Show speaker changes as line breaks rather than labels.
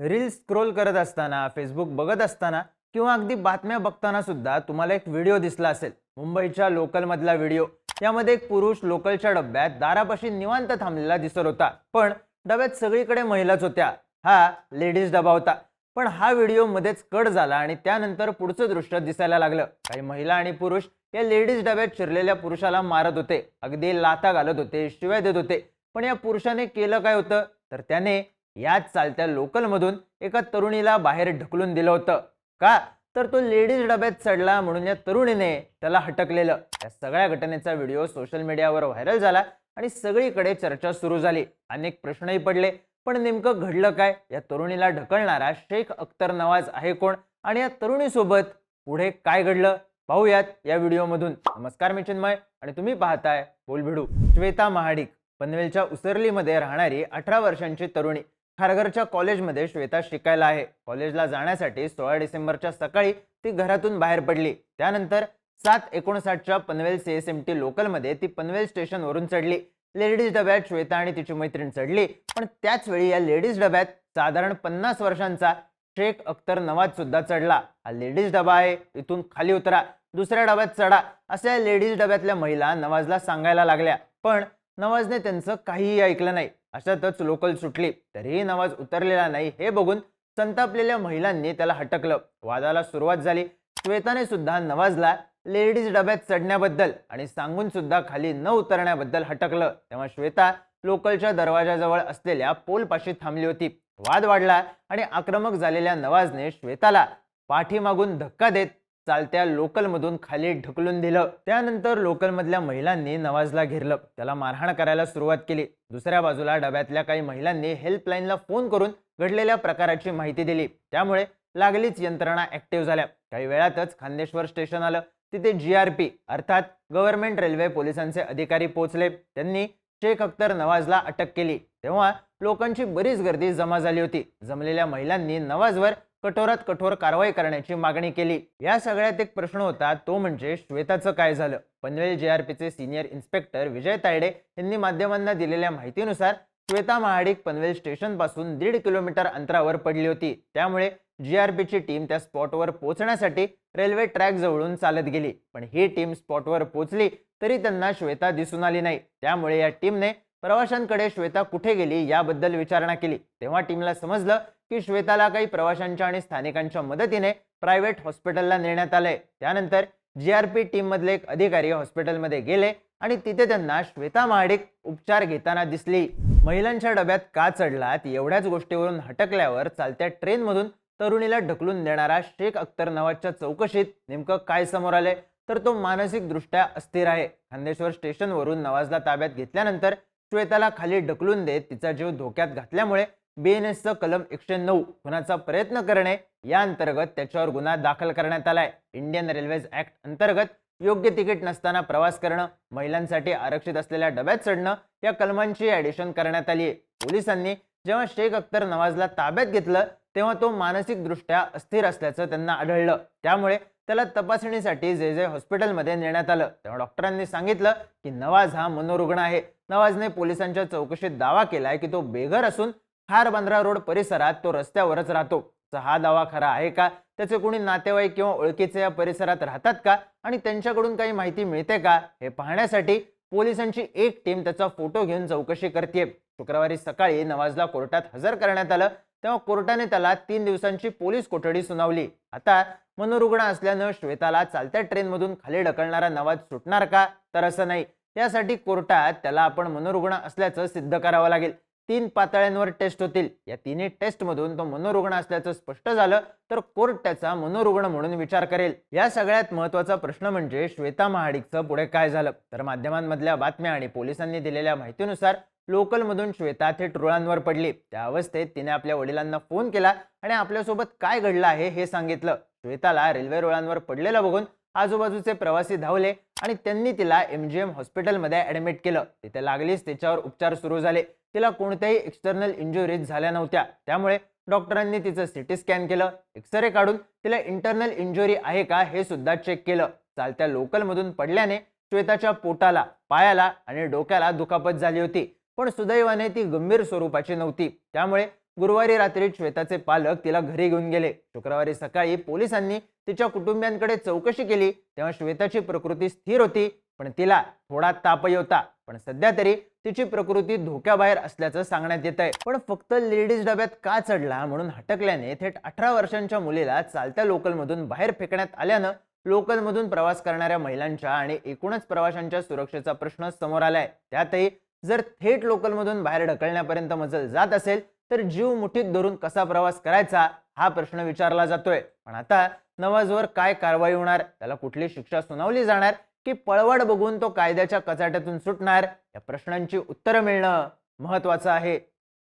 Reels scroll करत असताना Facebook बघत असताना किंवा अगदी बातम्या बघताना सुद्धा तुम्हाला एक व्हिडिओ दिसला असेल. मुंबईच्या लोकलमधला व्हिडिओ. यामध्ये एक पुरुष लोकलच्या डब्यात दारापाशी निवांत थांबलेला दिसत होता. पण डब्यात सगळीकडे महिलाच होत्या. हा लेडीज डबा होता. पण हा व्हिडिओ मध्येच कट झाला आणि त्यानंतर पुढचं दृश्य दिसायला लागलं. काही महिला आणि पुरुष या लेडीज डब्यात शिरलेल्या पुरुषाला मारत होते. अगदी लाथा घालत होते शिव्या देत होते. पण या पुरुषाने केलं काय होतं? तर त्याने याच चालत्या लोकलमधून एका तरुणीला बाहेर ढकलून दिलं होतं. का? तर तो लेडीज डब्यात चढला म्हणून या तरुणीने त्याला हटकलेलं. या सगळ्या घटनेचा व्हिडिओ सोशल मीडियावर व्हायरल झाला आणि सगळीकडे चर्चा सुरू झाली. अनेक प्रश्नही पडले. पण नेमकं घडलं काय? या तरुणीला ढकलणारा शेख अख्तर नवाज आहे कोण? आणि या तरुणीसोबत पुढे काय घडलं? पाहूयात या व्हिडिओमधून. नमस्कार मी चिन्मय आणि तुम्ही पाहताय बोलभिडू. श्वेता महाडिक पनवेलच्या उसरलीमध्ये राहणारी अठरा वर्षांची तरुणी. खारघरच्या कॉलेजमध्ये श्वेता शिकायला आहे. कॉलेजला जाण्यासाठी सोळा डिसेंबरच्या सकाळी ती घरातून बाहेर पडली. त्यानंतर सात एकोणसाठच्या Panvel C S M T लोकलमध्ये ती पनवेल स्टेशनवरून चढली. लेडीज डब्यात श्वेता आणि तिची मैत्रीण चढली. पण त्याच वेळी या लेडीज डब्यात साधारण पन्नास वर्षांचा शेख अख्तर नवाज सुद्धा चढला. हा लेडीज डबा आहे इथून खाली उतरा दुसऱ्या डब्यात चढा अशा या लेडीज डब्यातल्या महिला नवाजला सांगायला लागल्या. पण नवाजने त्यांचं काहीही ऐकलं नाही. अशातच लोकल सुटली तरीही नवाज उतरलेला नाही हे बघून संतापलेल्या महिलांनी त्याला हटकलं. वादाला सुरुवात झाली. श्वेताने सुद्धा नवाजला लेडीज डब्यात चढण्याबद्दल आणि सांगून सुद्धा खाली न उतरण्याबद्दल हटकलं. तेव्हा श्वेता लोकलच्या दरवाजाजवळ असलेल्या पोलपाशी थांबली होती. वाद वाढला आणि आक्रमक झालेल्या नवाजने श्वेताला पाठीमागून धक्का देत चालत्या लोकलमधून खाली ढकलून दिलं. त्यानंतर लोकलमधल्या महिलांनी नवाजला घेरलं. त्याला मारहाण करायला सुरुवात केली. दुसऱ्या बाजूला डब्यातल्या काही महिलांनी हेल्पलाईनला फोन करून घडलेल्या प्रकाराची माहिती दिली. त्यामुळे लागलीच यंत्रणा ऍक्टिव्ह झाल्या. काही वेळातच खांदेश्वर स्टेशन आलं. तिथे जी आर पी अर्थात गव्हर्नमेंट रेल्वे पोलिसांचे अधिकारी पोहोचले. त्यांनी शेख अख्तर नवाजला अटक केली. तेव्हा लोकांची बरीच गर्दी जमा झाली होती. जमलेल्या महिलांनी नवाजवर कठोरात कठोर कारवाई करण्याची मागणी केली. या सगळ्यात एक प्रश्न होता तो म्हणजे श्वेताचं काय झालं? पनवेल जेआरपीचे सिनियर इन्स्पेक्टर विजय तायडे यांनी माध्यमांना दिलेल्या माहितीनुसार श्वेता महाडिक पनवेल स्टेशनपासून दीड किलोमीटर अंतरावर पडली होती. त्यामुळे जीआरपीची टीम त्या स्पॉटवर पोहोचण्यासाठी रेल्वे ट्रॅक जवळून चालत गेली. पण ही टीम स्पॉटवर पोहोचली तरी त्यांना श्वेता दिसून आली नाही. त्यामुळे या टीमने प्रवाशांकडे श्वेता कुठे गेली याबद्दल विचारणा केली. तेव्हा टीमला समजलं की श्वेताला काही प्रवाशांच्या आणि स्थानिकांच्या मदतीने प्रायव्हेट हॉस्पिटलला नेण्यात आलंय. त्यानंतर जी आर टीम मधले एक अधिकारी हॉस्पिटलमध्ये गेले आणि तिथे त्यांना श्वेता महाडिक उपचार घेताना दिसली. महिलांच्या डब्यात का चढलात एवढ्याच गोष्टीवरून हटकल्यावर चालत्या ट्रेनमधून तरुणीला ढकलून देणारा शेख अख्तर नवाजच्या चौकशीत नेमकं काय समोर आलंय? तर तो मानसिकदृष्ट्या अस्थिर आहे. खांदेश्वर स्टेशनवरून नवाजला ताब्यात घेतल्यानंतर श्वेताला खाली ढकलून देत तिचा जीव धोक्यात घातल्यामुळे बीएनएसचं कलम एकशे नऊ खुनाचा प्रयत्न करणे या अंतर्गत त्याच्यावर गुन्हा दाखल करण्यात आलाय. इंडियन रेल्वेज ऍक्ट अंतर्गत योग्य तिकीट नसताना प्रवास करणं महिलांसाठी आरक्षित असलेल्या डब्यात चढणं या कलमांची ऍडिशन करण्यात आली आहे पोलिसांनी जेव्हा शेख अख्तर नवाजला ताब्यात घेतलं तेव्हा तो मानसिकदृष्ट्या अस्थिर असल्याचं त्यांना आढळलं. त्यामुळे त्याला तपासणीसाठी जे जे हॉस्पिटलमध्ये नेण्यात आलं. तेव्हा डॉक्टरांनी सांगितलं की नवाज हा मनोरुग्ण आहे. नवाजने पोलिसांच्या चौकशीत दावा केलाय की तो बेघर असून खार बांद्रा रोड परिसरात तो रस्त्यावरच राहतो. हा दावा खरा आहे का? त्याचे कोणी नातेवाईक किंवा ओळखीचे या परिसरात राहतात का? आणि त्यांच्याकडून काही माहिती मिळते का? हे पाहण्यासाठी पोलिसांची एक टीम त्याचा फोटो घेऊन चौकशी करते शुक्रवारी सकाळी नवाजला कोर्टात हजर करण्यात आलं. तेव्हा कोर्टाने त्याला तीन दिवसांची पोलीस कोठडी सुनावली. आता मनोरुग्ण असल्यानं श्वेताला चालत्या ट्रेनमधून खाली ढकलणारा नवाज सुटणार का? तर असं नाही. यासाठी कोर्टात त्याला आपण मनोरुग्ण असल्याचं सिद्ध करावं लागेल. तीन पातळ्यांवर टेस्ट होतील. या तिन्ही टेस्टमधून तो मनोरुग्ण असल्याचं स्पष्ट झालं तर कोर्ट त्याचा मनोरुग्ण म्हणून विचार करेल. या सगळ्यात महत्त्वाचा प्रश्न म्हणजे श्वेता महाडिकचं पुढे काय झालं? तर माध्यमांमधल्या बातम्या आणि पोलिसांनी दिलेल्या माहितीनुसार लोकलमधून श्वेता थेट रुळांवर पडली. त्या अवस्थेत तिने आपल्या वडिलांना फोन केला आणि आपल्यासोबत काय घडलं आहे हे सांगितलं. श्वेताला रेल्वे रुळांवर पडलेलं बघून आजूबाजूचे प्रवासी धावले आणि त्यांनी तिला एमजीएम हॉस्पिटलमध्ये ऍडमिट केलं. तिथे लागलीच तिच्यावर उपचार सुरू झाले. तिला कोणत्याही एक्सटर्नल इंजुरीज झाल्या नव्हत्या. त्यामुळे डॉक्टरांनी तिचं सिटी स्कॅन केलं एक्सरे काढून तिला इंटरनल इंजुरी आहे का हे सुद्धा चेक केलं. चालत्या लोकलमधून पडल्याने श्वेताच्या पोटाला पायाला आणि डोक्याला दुखापत झाली होती. पण सुदैवाने ती गंभीर स्वरूपाची नव्हती. त्यामुळे गुरुवारी रात्री श्वेताचे पालक तिला घरी घेऊन गेले. शुक्रवारी सकाळी पोलिसांनी तिच्या कुटुंबियांकडे चौकशी केली. तेव्हा श्वेताची प्रकृती स्थिर होती पण तिला थोडा तापही होता. पण सध्या तरी तिची प्रकृती धोक्याबाहेर असल्याचं सांगण्यात येत आहे पण फक्त लेडीज डब्यात का चढला म्हणून हटकल्याने थेट अठरा वर्षांच्या मुलीला चालत्या लोकलमधून बाहेर फेकण्यात आल्यानं लोकलमधून प्रवास करणाऱ्या महिलांच्या आणि एकूणच प्रवाशांच्या सुरक्षेचा प्रश्न समोर आलाय. त्यातही जर थेट लोकलमधून बाहेर ढकलण्यापर्यंत मजल जात असेल तर जीव मुठीत धरून कसा प्रवास करायचा हा प्रश्न विचारला जातोय. पण आता नवाजवर काय कारवाई होणार त्याला कुठली शिक्षा सुनावली जाणार की पळवड बघून तो कायद्याच्या कचाट्यातून सुटणार? या प्रश्नांची उत्तरं मिळणं महत्वाचं आहे.